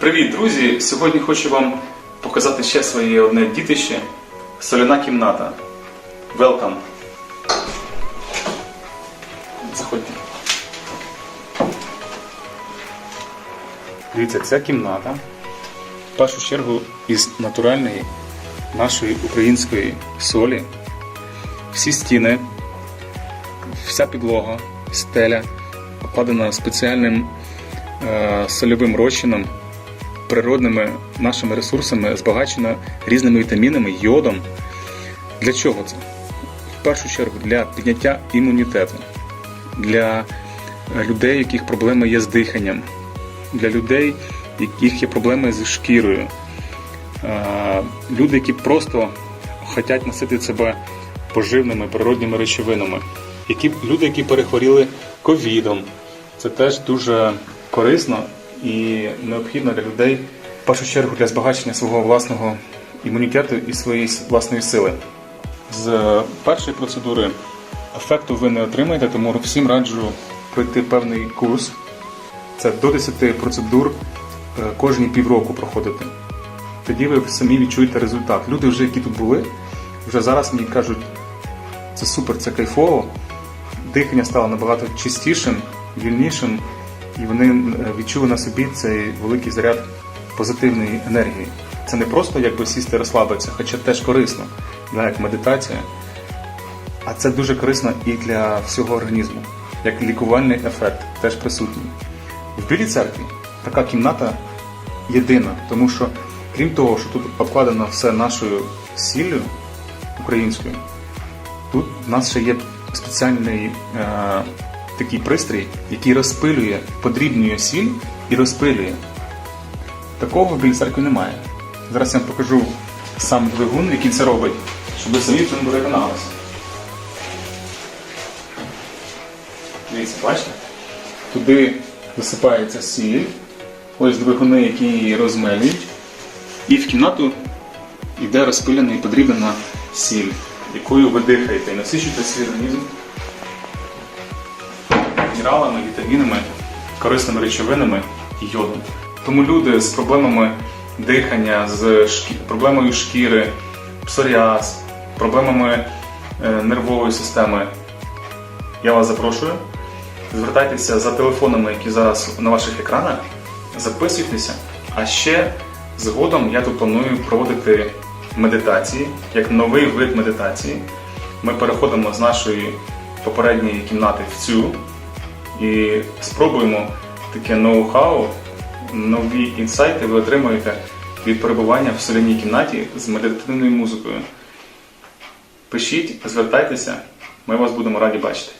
Привіт, друзі! Сьогодні хочу вам показати ще своє одне дітище соляна кімната. Welcome! Заходьте. Дивіться, ця кімната в першу чергу із натуральної нашої української солі. Всі стіни, вся підлога, стеля обкладена спеціальним е, сольовим розчином, природними нашими ресурсами, збагачена різними вітамінами, йодом. Для чого це? В першу чергу для підняття імунітету, для е, людей, у яких проблеми є з диханням, для людей, у яких є проблеми з шкірою. Е, Люди, які просто хочуть насити себе поживними природніми речовинами. Які, люди, які перехворіли ковідом. Це теж дуже корисно і необхідно для людей, в першу чергу для збагачення свого власного імунітету і своєї власної сили. З першої процедури ефекту ви не отримаєте, тому всім раджу пройти певний курс. Це до 10 процедур е, кожні півроку проходити. Тоді ви самі відчуєте результат. Люди, вже які тут були, вже зараз мені кажуть, це супер, це кайфово. Дихання стало набагато чистішим, вільнішим, і вони е, відчули на собі цей великий заряд позитивної енергії. Це не просто якби сісти розслабитися, хоча теж корисно, да, як медитація, а це дуже корисно і для всього організму, як лікувальний ефект теж присутній. В Білій церкві така кімната єдина, тому що крім того, що тут обкладено все нашою сіллю українською, тут в нас ще є спеціальний е, такий пристрій, який розпилює, подрібнює сіль і розпилює. Такого в церкві немає. Зараз я вам покажу сам двигун, який це робить, щоб ви самі в цьому переконалися. Дивіться, бачите? Туди висипається сіль, ось двигуни, які її розмелюють, і в кімнату йде розпилена і подрібнена сіль, якою ви дихаєте і насичуєте свій організм мінералами, вітамінами, корисними речовинами і йодом. Тому люди з проблемами дихання, з шкі- проблемою шкіри, псоріаз, проблемами е, нервової системи, я вас запрошую. Звертайтеся за телефонами, які зараз на ваших екранах, записуйтеся. А ще згодом я тут планую проводити медитації як новий вид медитації. Ми переходимо з нашої попередньої кімнати в цю і спробуємо таке ноу-хау, нові інсайти ви отримаєте від перебування в соляній кімнаті з медитативною музикою. Пишіть, звертайтеся, ми вас будемо раді бачити.